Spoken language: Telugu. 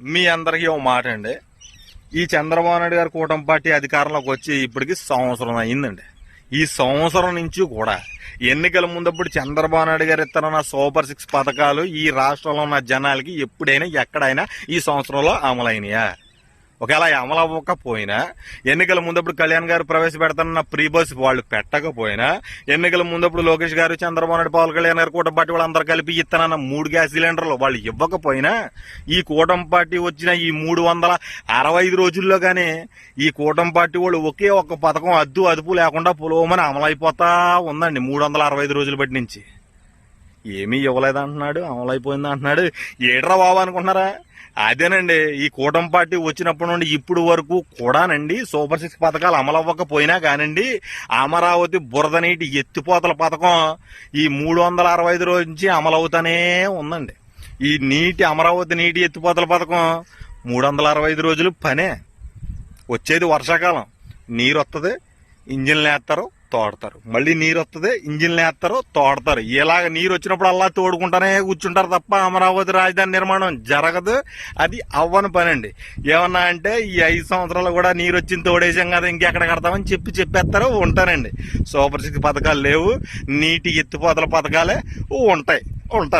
మీ అందరికీ ఓ మాట అండి. ఈ చంద్రబాబు నాయుడు గారు కూటమి పార్టీ అధికారంలోకి వచ్చి ఇప్పటికి సంవత్సరం అయిందండి. ఈ సంవత్సరం నుంచి కూడా ఎన్నికల ముందప్పుడు చంద్రబాబు నాయుడు గారు ఇస్తారన్న సూపర్ సిక్స్ పథకాలు ఈ రాష్ట్రంలో ఉన్న జనాలకి ఎప్పుడైనా ఎక్కడైనా ఈ సంవత్సరంలో అమలైనయా? ఒకవేళ అమలు అవ్వకపోయినా ఎన్నికల ముందప్పుడు కళ్యాణ్ గారు ప్రవేశపెడతానన్న ప్రీ బస్ వాళ్ళు పెట్టకపోయినా ఎన్నికల ముందప్పుడు లోకేష్ గారు చంద్రబాబు నాయుడు పవన్ కళ్యాణ్ గారు కూటమి పార్టీ వాళ్ళందరూ కలిపి ఇస్తానన్న మూడు గ్యాస్ సిలిండర్లు వాళ్ళు ఇవ్వకపోయినా ఈ కూటమి పార్టీ వచ్చిన ఈ మూడు వందల అరవై ఐదు రోజుల్లో కానీ ఈ కూటమి పార్టీ వాళ్ళు ఒకే ఒక్క పథకం అద్దు అదుపు లేకుండా పులోమని అమలైపోతా ఉందండి మూడు వందల అరవై ఐదు రోజులు బట్టి నుంచి. ఏమీ ఇవ్వలేదంటున్నాడు అమలైపోయింది అంటున్నాడు. ఏడ్రా బాబు అనుకుంటున్నారా? అదేనండి ఈ కూటమి పార్టీ వచ్చినప్పటి నుండి ఇప్పుడు వరకు కూడానండి సూపర్ సిక్స్ పథకాలు అమలవ్వకపోయినా కానండి అమరావతి బురద నీటి ఎత్తిపోతల పథకం ఈ మూడు వందల అరవై ఐదు రోజు నుంచి అమలవుతానే ఉందండి. ఈ నీటి అమరావతి నీటి ఎత్తిపోతల పథకం మూడు వందల అరవై ఐదు రోజులు పనే. వచ్చేది వర్షాకాలం. నీరు వస్తుంది ఇంజిన్లు వేస్తారు తోడతారు. మళ్ళీ నీరు వస్తుంది ఇంజిన్లు వేస్తారు తోడతారు. ఇలాగ నీరు వచ్చినప్పుడు అలా తోడుకుంటానే కూర్చుంటారు తప్ప అమరావతి రాజధాని నిర్మాణం జరగదు. అది అవ్వని పని అండి ఏమన్నా అంటే ఈ ఐదు సంవత్సరాలు కూడా నీరు వచ్చింది తోడేసాం కదా ఇంకెక్కడ కడతామని చెప్పి చెప్పేస్తారు ఉంటారండి. సూపర్ సిక్స్ పథకాలు లేవు. నీటి ఎత్తిపోతల పథకాలే ఉంటాయి. ఉంటారు.